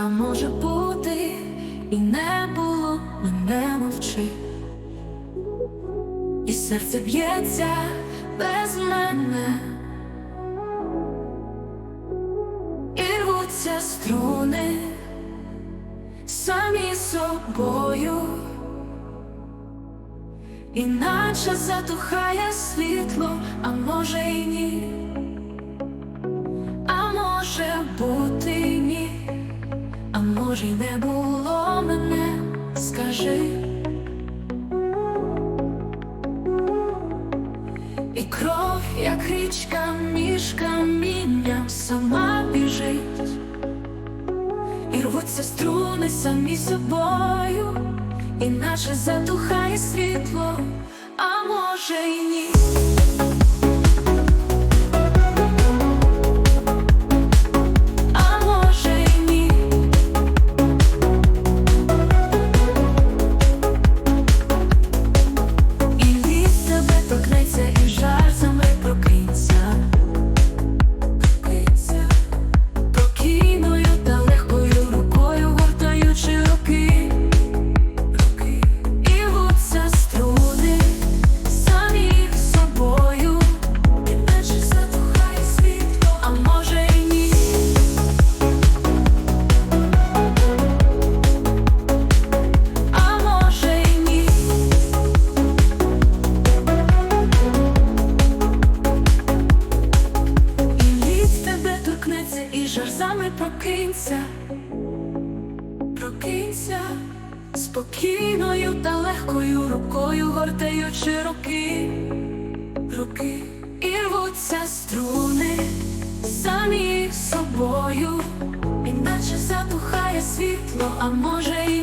А може бути, і не було, мене мовчи. І серце б'ється без мене. І рвуться струни самі собою, іначе затухає світло, а може й ні, може не було мене, скажи. І кров, як річка між камінням сама біжить, і рвуться струни самі собою, іначе затухає світло, а може й ні. Прокинься, прокинься. Спокійною та легкою рукою, гортаючи руки, руки, і рвуться струни самі собою, іначе затухає світло, а може й